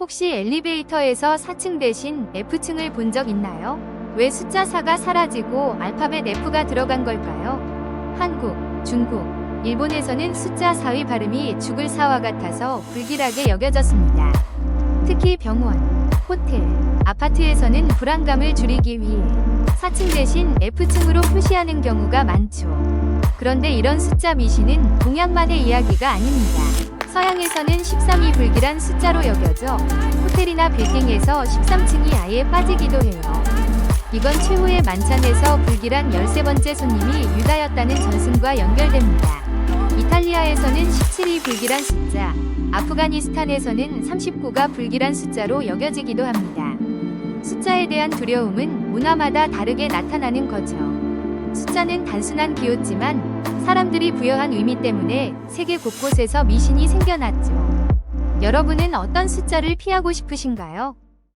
혹시 엘리베이터에서 4층 대신 F층을 본 적 있나요? 왜 숫자 4가 사라지고 알파벳 F가 들어간 걸까요? 한국, 중국, 일본에서는 숫자 4의 발음이 죽을 사와 같아서 불길하게 여겨졌습니다. 특히 병원, 호텔, 아파트에서는 불안감을 줄이기 위해 4층 대신 F층으로 표시하는 경우가 많죠. 그런데 이런 숫자 미신은 동양만의 이야기가 아닙니다. 서양에서는 13이 불길한 숫자로 여겨져 호텔이나 빌딩에서 13층이 아예 빠지기도 해요. 이건 최후의 만찬에서 불길한 13번째 손님이 유다였다는 전승과 연결됩니다. 이탈리아에서는 17이 불길한 숫자, 아프가니스탄에서는 39가 불길한 숫자로 여겨지기도 합니다. 숫자에 대한 두려움은 문화마다 다르게 나타나는 거죠. 숫자는 단순한 기호지만 사람들이 부여한 의미 때문에 세계 곳곳에서 미신이 생겨났죠. 여러분은 어떤 숫자를 피하고 싶으신가요?